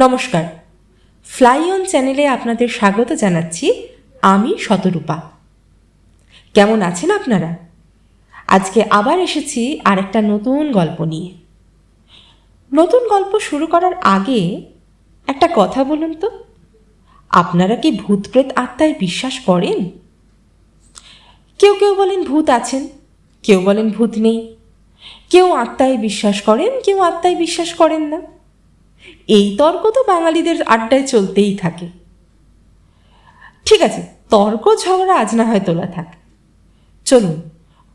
নমস্কার। Fly on চ্যানেলে আপনাদের স্বাগত জানাচ্ছি, আমি শতরূপা। কেমন আছেন আপনারা? আজকে আবার এসেছি আরেকটা নতুন গল্প নিয়ে। নতুন গল্প শুরু করার আগে একটা কথা বলুন তো। আপনারা কি ভূত প্রেত আত্মায় বিশ্বাস করেন? কেউ কেউ বলেন ভূত আছেন, কেউ বলেন ভূত নেই। কেউ আত্মায় বিশ্বাস করেন, কেউ আত্মায় বিশ্বাস করেন না। এই তর্ক তো বাঙালিদের আড্ডায় চলতেই থাকে। ঠিক আছে, তর্ক ঝগড়া আজ না হয় তোলা থাক। চলুন,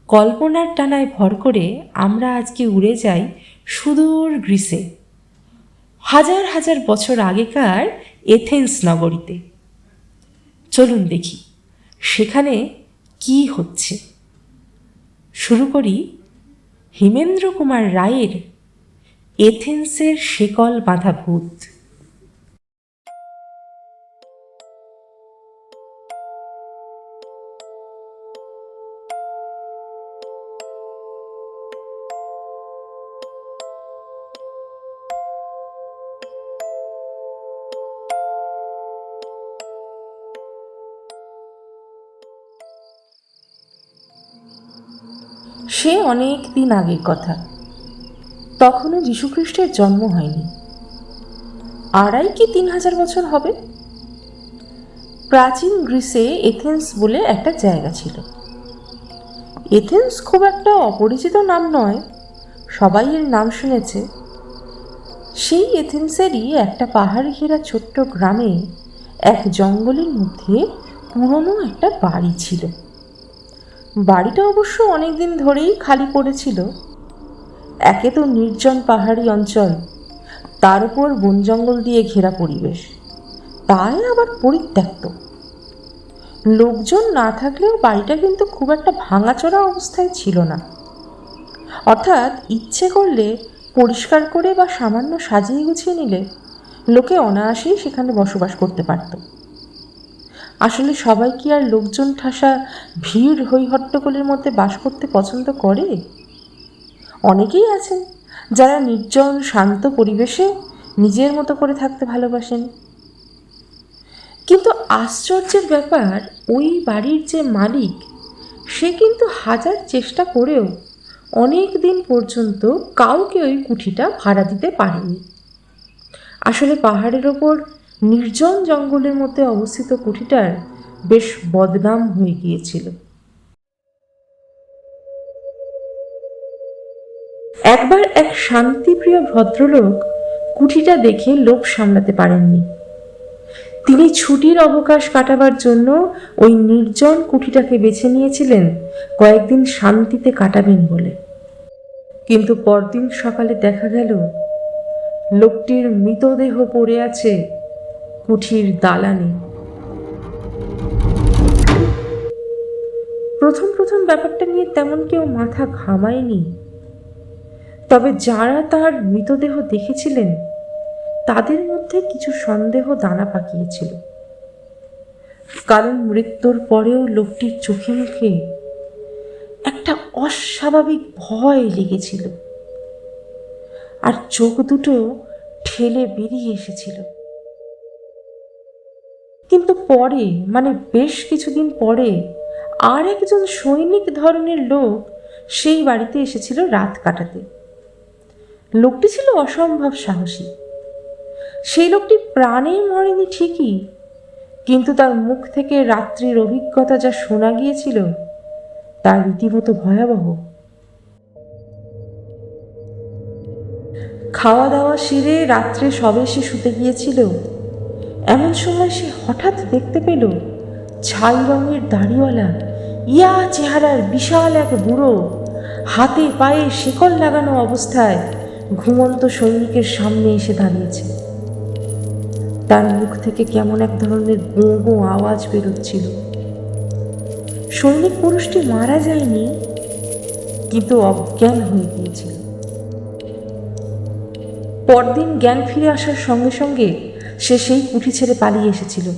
কল্পনার টানায় ভর করে আমরা আজকে উড়ে যাই সুদূর গ্রিসে। হাজার হাজার বছর আগেকার এথেন্স নগরীতে। চলুন দেখি, সেখানে কি হচ্ছে। শুরু করি হিমেন্দ্র কুমার রায়ের এথেন্সের শিকল বাঁধা ভূত। সে অনেক দিন আগের কথা। তখনও যীশুখ্রিস্টের জন্ম হয়নি। আড়াই কি তিন হাজার বছর হবে? প্রাচীন গ্রিসে এথেন্স বলে একটা জায়গা ছিল। এথেন্স খুব একটা অপরিচিত নাম নয়, সবাই এর নাম শুনেছে। সেই এথেন্সেরই একটা পাহাড় ঘেরা ছোট্ট গ্রামে এক জঙ্গলের মধ্যে পুরনো একটা বাড়ি ছিল। বাড়িটা অবশ্য অনেকদিন ধরেই খালি পড়েছিল। একে তো নির্জন পাহাড়ি অঞ্চল। তার উপর বন জঙ্গল দিয়ে ঘেরা পরিবেশ। তাই আবার পরিত্যক্ত। লোকজন না থাকলেও বাড়িটা কিন্তু খুব একটা ভাঙাচোরা অবস্থায় ছিল না। অর্থাৎ ইচ্ছে করলে পরিষ্কার করে বা সামান্য সাজিয়ে গুছিয়ে নিলে লোকে অনায়াসেই সেখানে বসবাস করতে পারত। আসলে সবাই কি আর লোকজন ঠাসা ভিড় হইহট্টগোলের মধ্যে বাস করতে পছন্দ করে? অনেকেই আছেন যারা নির্জন, শান্ত পরিবেশে নিজের মতো করে থাকতে ভালোবাসেন। কিন্তু আশ্চর্যের ব্যাপার, ওই বাড়ির যে মালিক, সে কিন্তু হাজার চেষ্টা করেও অনেক দিন পর্যন্ত কাউকে ওই কুঠিটা ভাড়া দিতে পারেনি। আসলে পাহাড়ের ওপর নির্জন জঙ্গলের মধ্যে অবস্থিত কুঠিটার বেশ বদনাম হয়ে গিয়েছিল। একবার এক শান্তিপ্রিয় ভদ্রলোক কুঠিটা দেখে লোভ সামলাতে পারেননি। তিনি ছুটির অবকাশ কাটাবার জন্য ওই নির্জন কুঠিটাকে বেছে নিয়েছিলেন, কয়েকদিন শান্তিতে কাটাবেন বলে। কিন্তু পরদিন সকালে দেখা গেল, লোকটির মৃতদেহ পড়ে আছে কুঠির দালানে। প্রথম প্রথম ব্যাপারটা নিয়ে তেমন কেউ মাথা ঘামায়নি। তবে যারা তার মৃতদেহ দেখেছিলেন, তাদের মধ্যে কিছু সন্দেহ দানা পাকিয়েছিল। কারণ মৃত্যুর পরেও লোকটির চোখে মুখে একটা অস্বাভাবিক ভয় লেগেছিল। আর চোখ দুটো ঠেলে বেরিয়ে এসেছিল। কিন্তু পরে মানে বেশ কিছুদিন পরে, আর একজন সৈনিক ধরনের লোক সেই বাড়িতে এসেছিল রাত কাটাতে। লোকটি ছিল অসম্ভব সাহসী। সেই লোকটি প্রাণে মরেনি ঠিকই, কিন্তু তার মুখ থেকে রাত্রির অভিজ্ঞতা যা শোনা গিয়েছিল, তা রীতিমতো ভয়াবহ। খাওয়া দাওয়া সেরে রাত্রে সবে সে শুতে গিয়েছিল। এমন সময় সে হঠাৎ দেখতে পেল ছাই রঙের দাড়িওয়ালা, ইয়া চেহারার বিশাল এক বুড়ো হাতে পায়ে শেকল লাগানো অবস্থায় ঘুমন্ত সৈনিকের সামনে এসে দাঁড়িয়েছে। তার মুখ থেকে কেমন এক ধরনের গোঁ আওয়াজ বেরোচ্ছিল। সৈনিক পুরুষটি মারা যায়নি, কিন্তু অজ্ঞান হয়ে গিয়েছিল। পরদিন জ্ঞান ফিরে আসার সঙ্গে সঙ্গে সে সেই কুঠি ছেড়ে পালিয়ে এসেছিল।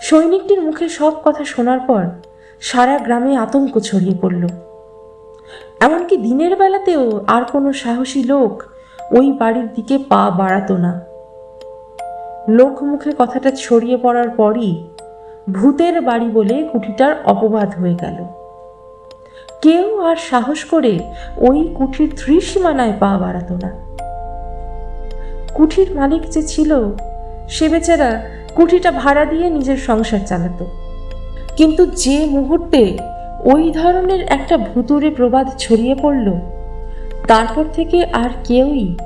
সৈনিকটির মুখে সব কথা শোনার পর সারা গ্রামে আতঙ্ক ছড়িয়ে পড়ল। এমনকি দিনের বেলাতেও আর কোনো সাহসী লোক ওই বাড়ির দিকে পা বাড়াতো না। লোকমুখে কথাটা ছড়িয়ে পড়ার পরই ভূতের বাড়ি বলে কুঠিটার অপবাদ হয়ে গেল। কেউ আর সাহস করে ওই কুঠির ত্রিসীমানায় পা বাড়াতো না। কুঠির মালিক যে ছিল, সে বেচারা কুঠিটা ভাড়া দিয়ে নিজের সংসার চালাতো। কিন্তু যে মুহূর্তে ওই ধরনের একটা ভুতুরে প্রবাদ ছড়িয়ে পড়ল। তারপর থেকে আর কেউই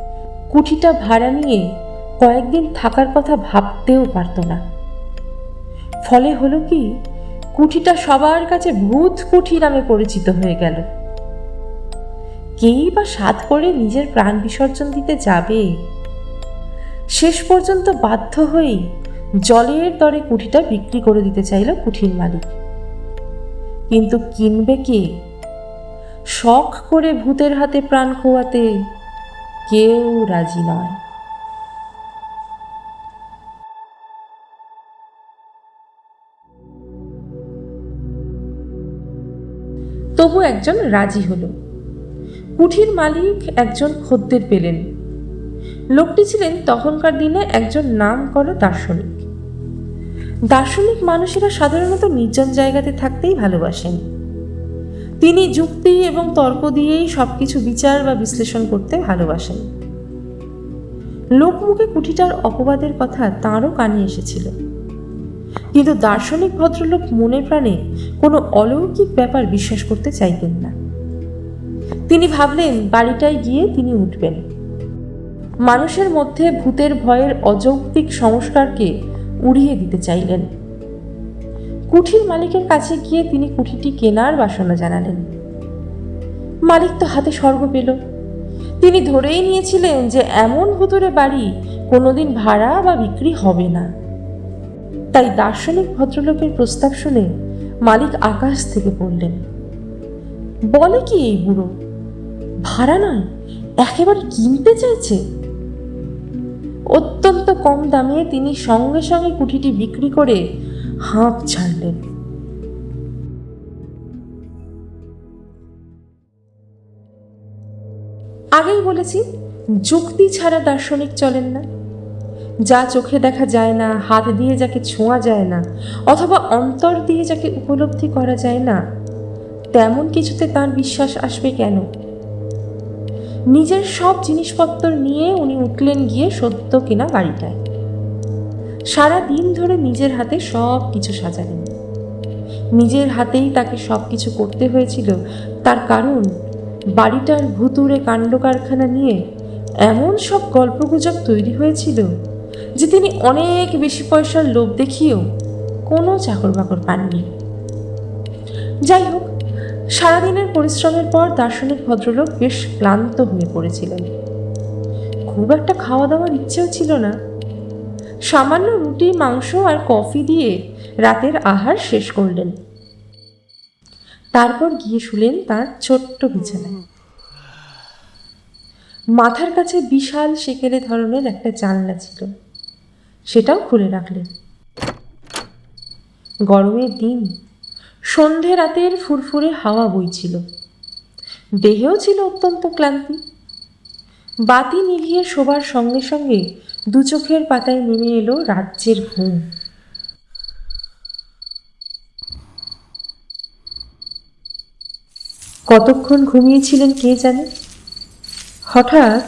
কুঠিটা ভাড়া নিয়ে কয়েকদিন থাকার কথা ভাবতেও পারত না। ফলে হলো কি, কুঠিটা সবার কাছে ভূত কুঠি নামে পরিচিত হয়ে গেল। কেই বা সাত করে নিজের প্রাণ বিসর্জন দিতে যাবে? শেষ পর্যন্ত বাধ্য হয়েই জলের দরে কুঠিটা বিক্রি করে দিতে চাইল কুঠির মালিক। কিন্তু কিনবে কে? শখ করে ভূতের হাতে প্রাণ খোয়াতে কেউ রাজি নয়। তবু একজন রাজি হলো। কুঠির মালিক একজন খদ্দের পেলেন। লোকটি ছিলেন তখনকার দিনে একজন নাম করা দার্শনিক। দার্শনিক মানুষেরা সাধারণত নির্জন জায়গাতে থাকতেই ভালোবাসেন। তিনি যুক্তি এবং তর্ক দিয়েই সবকিছু বিচার বা বিশ্লেষণ করতে ভালোবাসেন। লোকমুখে কুঠিটার অপবাদের কথা তাঁরও কানে এসেছিল। কিন্তু দার্শনিক ভদ্রলোক মনে প্রাণে কোনো অলৌকিক ব্যাপার বিশ্বাস করতে চাইতেন না। তিনি ভাবলেন, বাড়িটায় গিয়ে তিনি উঠবেন। মানুষের মধ্যে ভূতের ভয়ের অযৌক্তিক সংস্কারকে উড়িয়ে দিতে চাইলেন। কুঠির মালিকের কাছে গিয়ে তিনি কুঠিটি কেনার বাসনা জানালেন। মালিক তো হাতে স্বর্গ পেল। তিনি ধরেই নিয়েছিলেন যে এমন ভুতুরে বাড়ি কোনোদিন ভাড়া বা বিক্রি হবে না। তাই দার্শনিক ভদ্রলোকের প্রস্তাব শুনে মালিক আকাশ থেকে পড়লেন। বলে কি এই বুড়ো? ভাড়া নয়, একেবারে কিনতে চাইছে? অত্যন্ত কম দামে তিনি সঙ্গে সঙ্গে কুঠিটি বিক্রি করে হাঁপ ছাড়লেন। আগেই বলেছি, যুক্তি ছাড়া দার্শনিক চলেন না। যা চোখে দেখা যায় না, হাত দিয়ে যাকে ছোঁয়া যায় না, অথবা অন্তর দিয়ে যাকে উপলব্ধি করা যায় না, তেমন কিছুতে তার বিশ্বাস আসবে কেন? নিজের সব জিনিসপত্র নিয়ে উনি উঠলেন গিয়ে সত্য কিনা বাড়িটায় সারা দিন ধরে নিজের হাতে সব কিছু সাজালেন। নিজের হাতেই তাকে সব কিছু করতে হয়েছিল। তার কারণ, বাড়িটার ভুতুরে কাণ্ড কারখানা নিয়ে এমন সব গল্পগুজব তৈরি হয়েছিল যে তিনি অনেক বেশি পয়সার লোভ দেখিয়েও কোনো চাকর বাকর পাননি। যাই হোক সারাদিনের পরিশ্রমের পর দার্শনিক ভদ্রলোক বেশ ক্লান্ত হয়ে পড়েছিলেন। খুব একটা খাওয়া দাওয়ার ইচ্ছেও ছিল না। সামান্য রুটি, মাংস আর কফি দিয়ে রাতের আহার শেষ করলেন। তারপর গিয়ে শুলেন তার ছোট্ট বিছানায়। মাথার কাছে বিশাল সেকেলে ধরনের একটা জানলা ছিল। সেটাও খুলে রাখলেন। গরমের দিন সন্ধে রাতের ফুরফুরে হাওয়া বইছিল। দেহেও ছিল অত্যন্ত ক্লান্তি। বাতি নিভিয়ে শোবার সঙ্গে সঙ্গে দু চোখের পাতায় নেমে এলো রাজ্যের ঘুম। কতক্ষণ ঘুমিয়েছিলেন কে জানে? হঠাৎ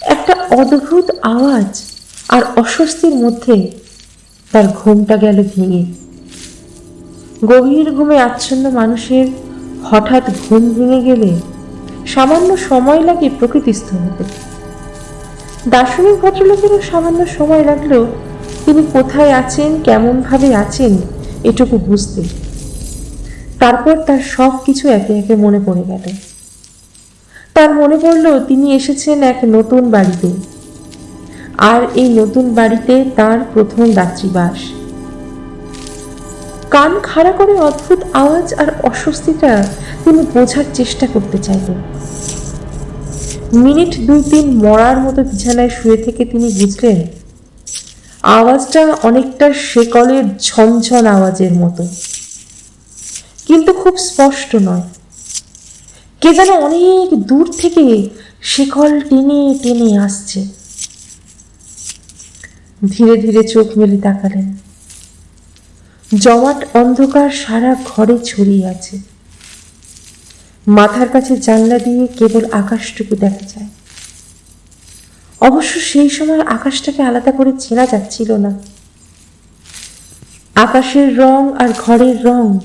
একটা অদ্ভুত আওয়াজ আর অস্বস্তির মধ্যে তার ঘুমটা গেল ভেঙে। গভীর ঘুমে আচ্ছন্ন মানুষের হঠাৎ ঘুম ভেঙে গেলে সামান্য সময় লাগে প্রকৃতিস্থ হতে। দার্শনিক ভদ্রলোকেরও সামান্য সময় লাগলেও তিনি কোথায় আছেন, কেমনভাবে আছেন, এটুকু বুঝতে। তারপর তার সব কিছু একে একে মনে পড়ে গেল। তার মনে পড়ল তিনি এসেছেন এক নতুন বাড়িতে। আর এই নতুন বাড়িতে তার প্রথম রাত্রিবাস কান খাড়া করে অদ্ভুত আওয়াজ আর অস্বস্তিটা তিনি বোঝার চেষ্টা করতে চাইলেন। মিনিট দুই তিন মরার মতো বিছানায় শুয়ে থেকে তিনি বুঝলেন, আওয়াজটা অনেকটা শেকলের ঝনঝন আওয়াজের মতো। কিন্তু খুব স্পষ্ট নয়। কে যেন অনেক দূর থেকে শিকল টেনে টেনে আসছে। ধীরে ধীরে চোখ মেলে তাকালেন। জমাট অন্ধকার সারা ঘরে ছড়িয়ে আছে। মাথার কাছে জানলা দিয়ে কেবল আকাশটুকু দেখা যায়। অবশ্য সেই সময় আকাশটাকে আলাদা করে চেনা যাচ্ছিল না। আকাশের রং আর ঘরের রং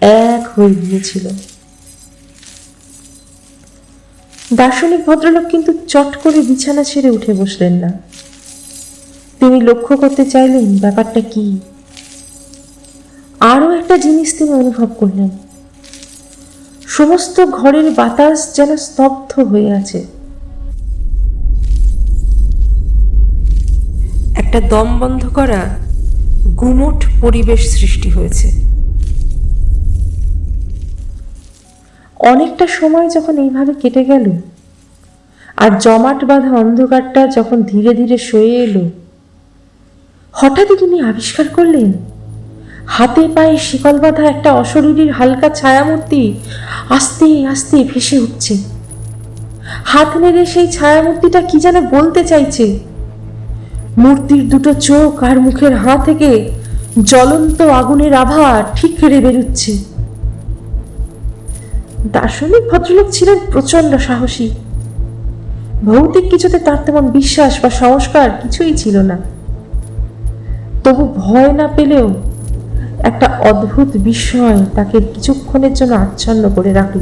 এক হয়ে গিয়েছিল। দার্শনিক ভদ্রলোক কিন্তু চট করে বিছানা ছেড়ে উঠে বসলেন না। তিনি লক্ষ্য করতে চাইলেন, ব্যাপারটা কি? আরও একটা জিনিস তিনি অনুভব করলেন। সমস্ত ঘরের বাতাস যেন স্তব্ধ হয়ে আছে। একটা দম বন্ধ করা গুমোট পরিবেশ সৃষ্টি হয়েছে। অনেকটা সময় যখন এইভাবে কেটে গেল আর জমাট বাঁধা অন্ধকারটা যখন ধীরে ধীরে সয়ে এলো হঠাৎই তিনি আবিষ্কার করলেন হাতে পায়ে শিকল বাঁধা একটা অশরীরীর হালকা ছায়ামূর্তি আস্তে আস্তে ভেসে উঠছে। হাত নেড়ে সেই ছায়ামূর্তিটা কি যেন বলতে চাইছে। মূর্তির দুটো চোখ আর মুখের হাঁ থেকে জ্বলন্ত আগুনের আভা ঠিক ফেরে বেরুচ্ছে। দার্শনিক ভদ্রলোক ছিলেন প্রচণ্ড সাহসী। ভৌতিক কিছুতে তার তেমন বিশ্বাস বা সংস্কার কিছুই ছিল না। তবু ভয় না পেলেও একটা অদ্ভুত বিস্ময় তাকে কিছুক্ষণের জন্য আচ্ছন্ন করে রাখল।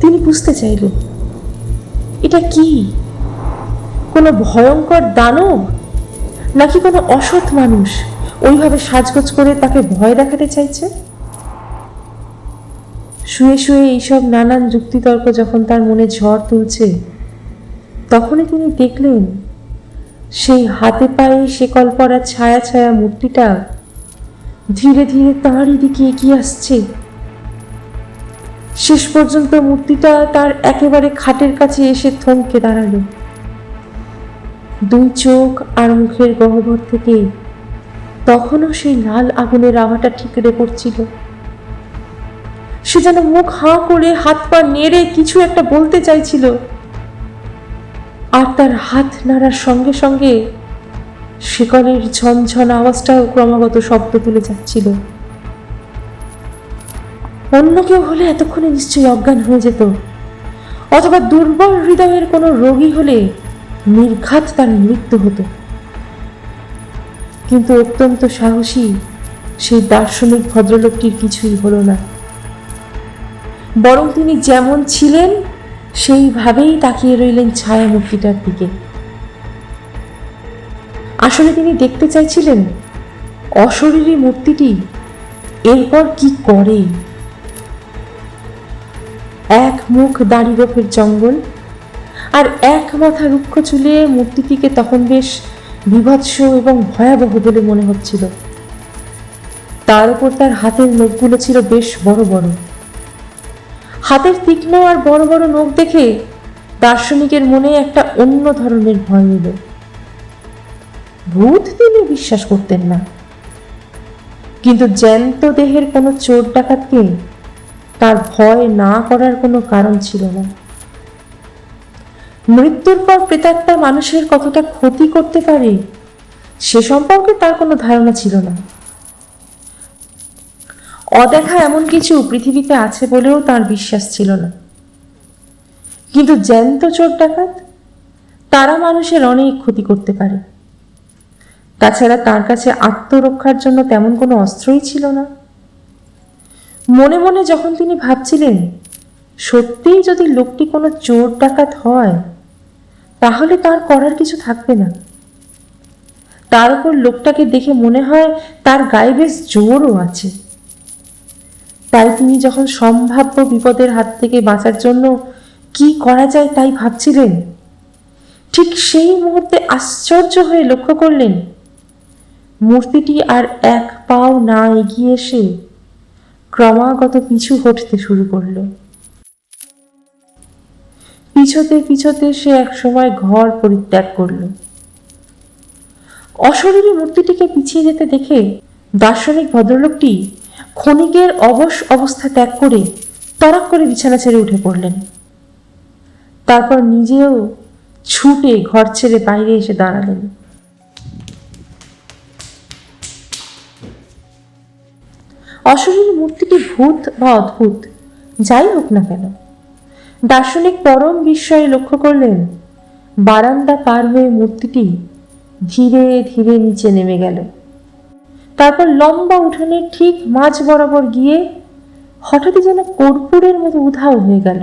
তিনি বুঝতে চাইলেন, এটা কি? কোনো ভয়ঙ্কর দানব? নাকি কোনো অসৎ মানুষ ওইভাবে সাজগোজ করে তাকে ভয় দেখাতে চাইছে? শুয়ে শুয়ে এইসব নানান যুক্তিতর্ক যখন তার মনে ঝড় তুলছে, তখনই তিনি দেখলেন, সেই হাতে পায়ে শেকল পরা ছায়া ছায়া মূর্তিটা ধীরে ধীরে তাঁরই দিকে এগিয়ে আসছে। শেষ পর্যন্ত মূর্তিটা তার একেবারে খাটের কাছে এসে থমকে দাঁড়াল। দুই চোখ আর মুখের গহ্বর থেকে তখনও সেই লাল আগুনের আভাটা ঠিকরে পড়ছিল। সে যেন মুখ হাঁ করে হাত পা নেড়ে কিছু একটা বলতে চাইছিল। আর তার হাত নাড়ার সঙ্গে সঙ্গে শিকলের ঝনঝন আওয়াজটাও ক্রমাগত শব্দ তুলে যাচ্ছিল। অন্য কেউ হলে এতক্ষণে নিশ্চয়ই অজ্ঞান হয়ে যেত। অথবা দুর্বল হৃদয়ের কোনো রোগী হলে নির্ঘাত তার মৃত্যু হতো। কিন্তু অত্যন্ত সাহসী সেই দার্শনিক ভদ্রলোকটির কিছুই হলো না। বরং তিনি যেমন ছিলেন, সেইভাবেই তাকিয়ে রইলেন ছায়া মূর্তিটার দিকে। আসলে তিনি দেখতে চাইছিলেন অশরীরী মূর্তিটি এরপর কি করে? এক মুখ দাড়ি গোফের জঙ্গল আর এক মাথা রুক্ষ চুলে মূর্তিটিকে তখন বেশ বিভৎস এবং ভয়াবহ বলে মনে হচ্ছিল। তার উপর তার হাতের নখগুলো ছিল বেশ বড় বড়। হাতের তীক্ষ্ণ আর বড় বড় নখ দেখে দার্শনিকের মনে একটা অন্য ধরনের ভয় এলো। ভূত তিনি বিশ্বাস করতেন না। কিন্তু জ্যান্ত দেহের কোনো চোর ডাকাতকে তার ভয় না করার কোনো কারণ ছিল না। মৃত্যুর পর প্রেতাত্মা মানুষের কতটা ক্ষতি করতে পারে, সে সম্পর্কে তার কোনো ধারণা ছিল না। অদেখা এমন কিছু পৃথিবীতে আছে বলেও তার বিশ্বাস ছিল না। কিন্তু জ্যান্ত চোর ডাকাত, তারা মানুষের অনেক ক্ষতি করতে পারে। তাছাড়া তার কাছে আত্মরক্ষার জন্য তেমন কোনো অস্ত্রই ছিল না। মনে মনে যখন তিনি ভাবছিলেন, সত্যিই যদি লোকটি কোনো চোর ডাকাত হয়, তাহলে তার করার কিছু থাকবে না। তার উপর লোকটাকে দেখে মনে হয় তার গায়ে বেশ জোরও আছে। তাই তিনি যখন সম্ভাব্য বিপদের হাত থেকে বাঁচার জন্য কি করা যায় তাই ভাবছিলেন, ঠিক সেই মুহূর্তে আশ্চর্য হয়ে লক্ষ্য করলেন মূর্তিটি আর এক পাও না এগিয়ে এসে ক্রমাগত পিছু হটতে শুরু করল। পিছতে পিছতে সে এক সময় ঘর পরিত্যাগ করল। অশরীরী মূর্তিটিকে পিছিয়ে যেতে দেখে দার্শনিক ভদ্রলোকটি ক্ষণিকের অবশ অবস্থা ত্যাগ করে তরাক করে বিছানা ছেড়ে উঠে পড়লেন। তারপর নিজেও ছুটে ঘর ছেড়ে বাইরে এসে দাঁড়ালেন। অশরীর মূর্তিটি ভূত বা অদ্ভুত, যাই হোক না কেন। দার্শনিক পরম বিস্ময়ে লক্ষ্য করলেন, বারান্দা পার হয়ে মূর্তিটি ধীরে ধীরে নিচে নেমে গেল। তারপর লম্বা উঠানের ঠিক মাঝ বরাবর গিয়ে হঠাৎই যেন কর্পূরের মতো উধাও হয়ে গেল।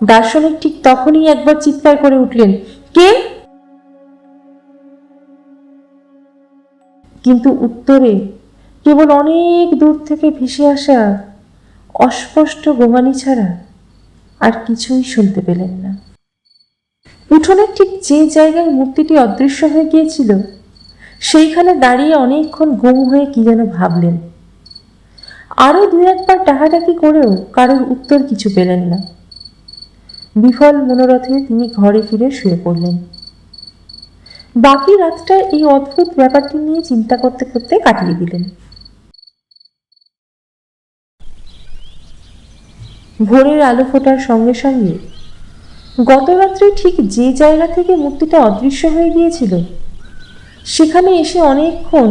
দার্শনিক ঠিক তখনই একবার চিৎকার করে উঠলেন, কে? কিন্তু উত্তরে কেবল অনেক দূর থেকে ভেসে আসা অস্পষ্ট গোমানি ছাড়া আর কিছুই শুনতে পেলেন না। উঠোনের ঠিক যে জায়গায় মূর্তিটি অদৃশ্য হয়ে গিয়েছিল, সেইখানে দাঁড়িয়ে অনেকক্ষণ গুম হয়ে কি যেন ভাবলেন। আরও দু একবার টাকাটাকি করেও কারোর উত্তর কিছু পেলেন না। বিফল মনোরথে তিনি ঘরে ফিরে শুয়ে পড়লেন। বাকি রাতটা এই অদ্ভুত ব্যাপারটি নিয়ে চিন্তা করতে করতে কাটিয়ে দিলেন। ভোরের আলো ফোটার সঙ্গে সঙ্গে। গত রাত্রে ঠিক যে জায়গা থেকে মূর্তিটা অদৃশ্য হয়ে গিয়েছিল, সেখানে এসে অনেকক্ষণ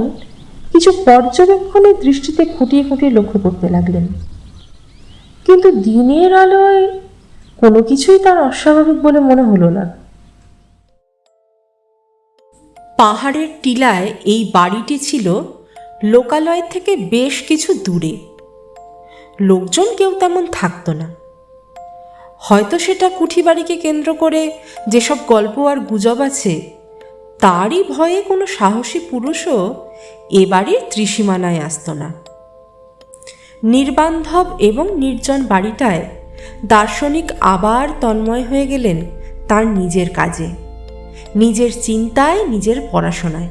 কিছু পর্যবেক্ষণের দৃষ্টিতে খুঁটিয়ে খুঁটিয়ে লক্ষ্য করতে লাগলেন। কিন্তু দিনের আলোয় কোনো কিছুই তার অস্বাভাবিক বলে মনে হলো না। পাহাড়ের টিলায় এই বাড়িটি ছিল লোকালয় থেকে বেশ কিছু দূরে। লোকজন কেউ তেমন থাকতো না। হয়তো সেটা কুঠিবাড়িকে কেন্দ্র করে যেসব গল্প আর গুজব আছে, তারই ভয়ে কোনো সাহসী পুরুষও এ বাড়ির ত্রিসীমানায় আসতো না। নির্বান্ধব এবং নির্জন বাড়িটায় দার্শনিক আবার তন্ময় হয়ে গেলেন তার নিজের কাজে, নিজের চিন্তায়, নিজের পড়াশোনায়।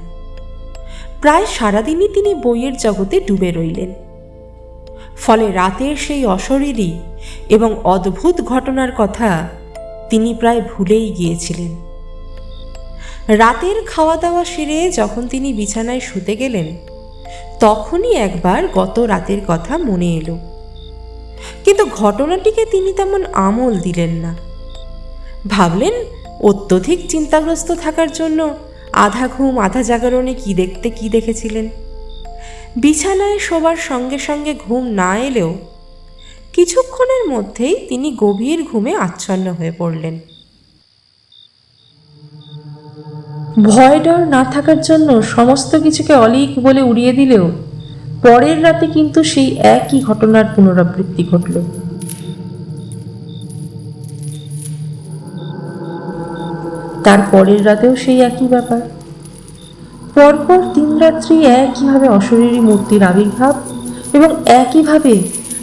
প্রায় সারাদিনই তিনি বইয়ের জগতে ডুবে রইলেন। ফলে রাতের সেই অশরীরী এবং অদ্ভুত ঘটনার কথা তিনি প্রায় ভুলেই গিয়েছিলেন। রাতের খাওয়া দাওয়া সেরে যখন তিনি বিছানায় শুতে গেলেন, তখনই একবার গত রাতের কথা মনে এলো। কিন্তু ঘটনাটিকে তিনি তেমন আমল দিলেন না। ভাবলেন, অত্যধিক চিন্তাগ্রস্ত থাকার জন্য আধা ঘুম, আধা জাগরণে কি দেখতে, কি দেখেছিলেন? বিছানায় শোবার সঙ্গে সঙ্গে ঘুম না এলেও কিছুক্ষণের মধ্যেই তিনি গভীর ঘুমে আচ্ছন্ন হয়ে পড়লেন। ভয় ডর না থাকার জন্য সমস্ত কিছুকে অলিক বলে উড়িয়ে দিলেও পরের রাতে কিন্তু সেই একই ঘটনার পুনরাবৃত্তি ঘটল। তার পরের রাতেও সেই একই ব্যাপার। পরপর তিন রাত্রি একইভাবে অশরীরী মূর্তির আবির্ভাব এবং একইভাবে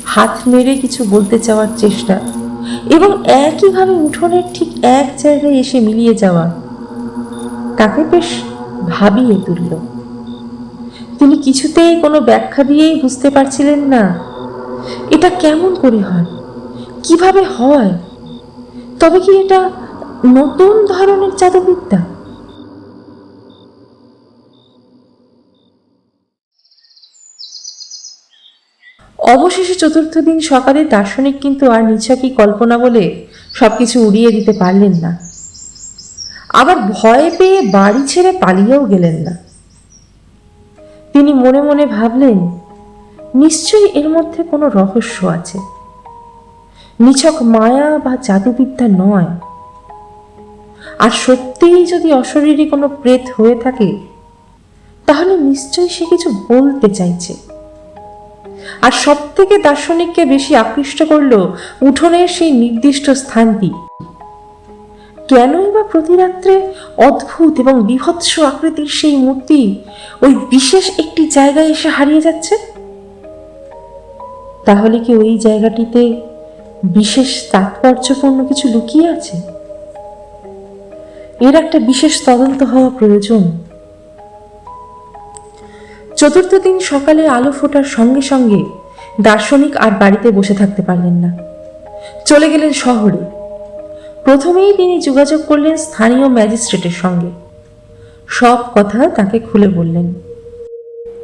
হাত নেড়ে কিছু বলতে চাওয়ার চেষ্টা এবং একইভাবে উঠোনের ঠিক এক জায়গায় এসে মিলিয়ে যাওয়া। তাকে বেশ ভাবিয়ে তুলল। তিনি কিছুতেই কোনো ব্যাখ্যা দিয়েই বুঝতে পারছিলেন না, এটা কেমন করে হয়? কীভাবে হয়? তবে কি এটা নতুন ধরনের জাদুবিদ্যা অবশেষে চতুর্থ দিন সকালে দার্শনিক কিন্তু আর নিছকই কল্পনা বলে সবকিছু উড়িয়ে দিতে পারলেন না। আবার ভয় পেয়ে বাড়ি ছেড়ে পালিয়েও গেলেন না। তিনি মনে মনে ভাবলেন, নিশ্চয়ই এর মধ্যে কোনো রহস্য আছে। নিছক মায়া বা জাদুবিদ্যা নয়। আর সত্যিই যদি অশরীরী কোনো প্রেত হয়ে থাকে, তাহলে নিশ্চয়ই সে কিছু বলতে চাইছে। আর সব থেকে দার্শনিককে বেশি আকৃষ্ট করল উঠোনের সেই নির্দিষ্ট স্থানটি। কেনই বা প্রতিরাত্রে অদ্ভুত এবং বিভৎস আকৃতির সেই মূর্তি ওই বিশেষ একটি জায়গায় এসে হারিয়ে যাচ্ছে? তাহলে কি ওই জায়গাটিতে বিশেষ তাৎপর্যপূর্ণ কিছু লুকিয়ে আছে? এর একটা বিশেষ তদন্ত হওয়া প্রয়োজন। চতুর্থ দিন সকালে আলো ফোটার সঙ্গে সঙ্গে দার্শনিক আর বাড়িতে বসে থাকতে পারলেন না। চলে গেলেন শহরে। প্রথমেই তিনি যোগাযোগ করলেন স্থানীয় ম্যাজিস্ট্রেটের সঙ্গে। সব কথা তাকে খুলে বললেন।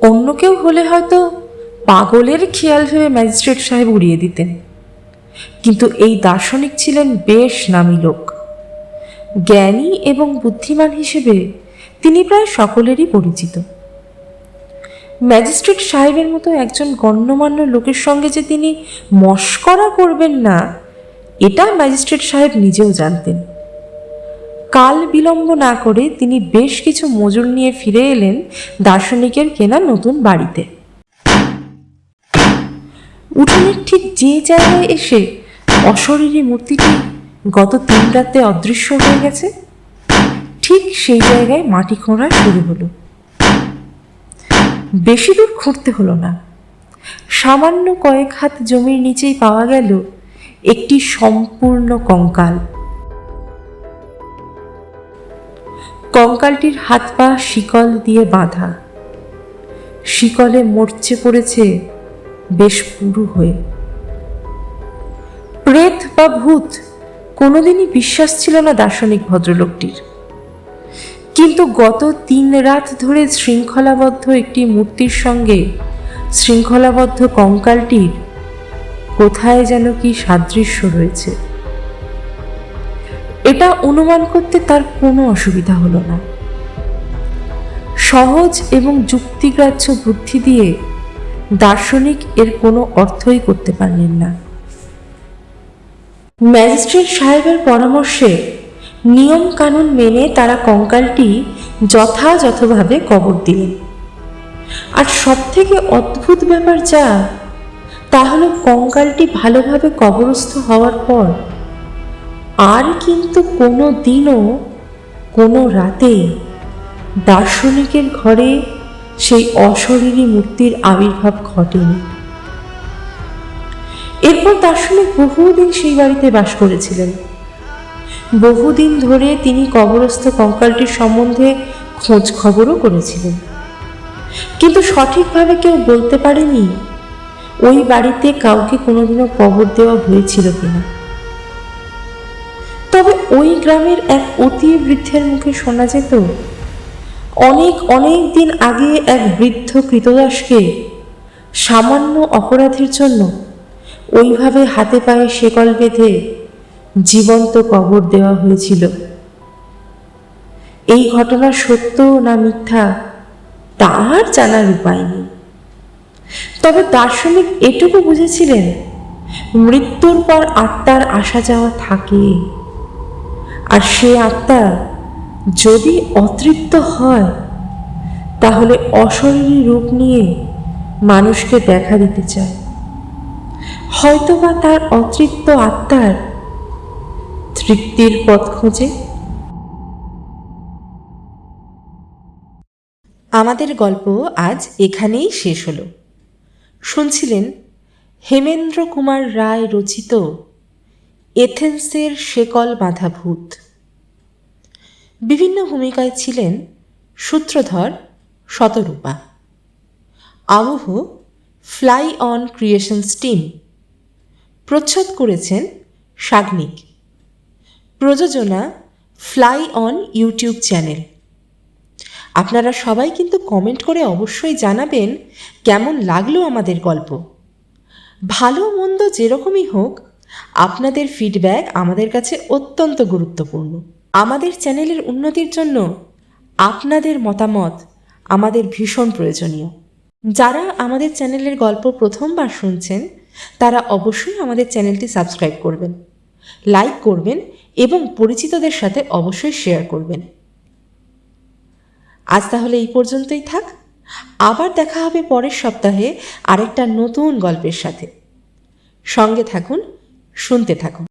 অন্য কেউ হলে হয়তো পাগলের খেয়াল ভেবে ম্যাজিস্ট্রেট সাহেব উড়িয়ে দিতেন। কিন্তু এই দার্শনিক ছিলেন বেশ নামী লোক। জ্ঞানী এবং বুদ্ধিমান হিসেবে তিনি প্রায় সকলেরই পরিচিত। ম্যাজিস্ট্রেট সাহেবের মতো একজন গণ্যমান্য লোকের সঙ্গে যে তিনি মস্করা করবেন না, এটা ম্যাজিস্ট্রেট সাহেব নিজেও জানতেন। কাল বিলম্ব না করে তিনি বেশ কিছু মজুর নিয়ে ফিরে এলেন দার্শনিকের কেনা নতুন বাড়িতে। উঠোনের ঠিক যে জায়গায় এসে অশরীরী মূর্তিটি গত তিন রাতে অদৃশ্য হয়ে গেছে, ঠিক সেই জায়গায় মাটি খোঁড়া শুরু হলো। বেশি দূর খুঁড়তে হলো না। সামান্য কয়েক হাত জমির নিচেই পাওয়া গেল একটি সম্পূর্ণ কঙ্কাল। কঙ্কালটির হাত পা শিকল দিয়ে বাঁধা। শিকলে মরচে পড়েছে বেশ পুরু হয়ে। প্রেত বা ভূত কোনোদিনই বিশ্বাস ছিল না দার্শনিক ভদ্রলোকটির। কিন্তু গত তিন রাত ধরে শৃঙ্খলাবদ্ধ একটি মূর্তির সঙ্গে শৃঙ্খলাবদ্ধ কঙ্কালটির কোথায় যেন কি সাদৃশ্য রয়েছে। এটা অনুমান করতে তার কোনো অসুবিধা হলো না। সহজ এবং যুক্তিগ্রাহ্য বুদ্ধি দিয়ে দার্শনিক এর কোনো অর্থই করতে পারলেন না। ম্যাজিস্ট্রেট সাহেবের পরামর্শে নিয়ম কানুন মেনে তারা কঙ্কালটি যথাযথভাবে কবর দিলেন। আর সব থেকে অদ্ভুত ব্যাপার যা, তা হলো কঙ্কালটি ভালোভাবে কবরস্থ হওয়ার পর আর কিন্তু কোনো দিনও, কোনো রাতে দার্শনিকের ঘরে সেই অশরীরী মূর্তির আবির্ভাব ঘটেনি। এরপর দার্শনিক বহুদিন সেই বাড়িতে বাস করেছিলেন। বহুদিন ধরে তিনি কবরস্থ কঙ্কালটির সম্বন্ধে খোঁজ খবরও করেছিলেন। কিন্তু সঠিকভাবে কেউ বলতে পারেনি, ওই বাড়িতে কাউকে কোনোদিনও কবর দেওয়া হয়েছিল কিনা। তবে ওই গ্রামের এক অতি বৃদ্ধের মুখে শোনা যেত, অনেক অনেক দিন আগে এক বৃদ্ধ কৃতদাসকে সামান্য অপরাধের জন্য ওইভাবে হাতে পায়ে শেকল বেঁধে জীবন্ত কবর দেওয়া হয়েছিল। এই ঘটনা সত্য না মিথ্যা তার জানার উপায় নেই। তবে দার্শনিক এটুকু বুঝেছিলেন, মৃত্যুর পর আত্মার আসা যাওয়া থাকে। আর সে আত্মা যদি অতৃপ্ত হয়, তাহলে অশরীরী রূপ নিয়ে মানুষকে দেখা দিতে চায়। হয়তোবা তার অতৃপ্ত আত্মার তৃপ্তির পথ খোঁজে। আমাদের গল্প আজ এখানেই শেষ হলো। শুনছিলেন হেমেন্দ্র কুমার রায় রচিত এথেন্সের শেকল বাঁধা ভূত। বিভিন্ন ভূমিকায় ছিলেন সূত্রধর শতরূপা। আবহ ফ্লাই অন ক্রিয়েশনস টিম প্রচ্ছদ করেছেন সাগ্নিক। প্রযোজনা ফ্লাই অন ইউটিউব চ্যানেল। আপনারা সবাই কিন্তু কমেন্ট করে অবশ্যই জানাবেন কেমন লাগল আমাদের গল্প। ভালো মন্দ যেরকমই হোক, আপনাদের ফিডব্যাক আমাদের কাছে অত্যন্ত গুরুত্বপূর্ণ। আমাদের চ্যানেলের উন্নতির জন্য আপনাদের মতামত আমাদের ভীষণ প্রয়োজনীয়। যারা আমাদের চ্যানেলের গল্প প্রথমবার শুনছেন, তারা অবশ্যই আমাদের চ্যানেলটি সাবস্ক্রাইব করবেন। লাইক করবেন এবং পরিচিতদের সাথে অবশ্যই শেয়ার করবেন। আজ তাহলে এই পর্যন্তই থাক। আবার দেখা হবে পরের সপ্তাহে আরেকটা নতুন গল্পের সাথে। সঙ্গে থাকুন, শুনতে থাকুন।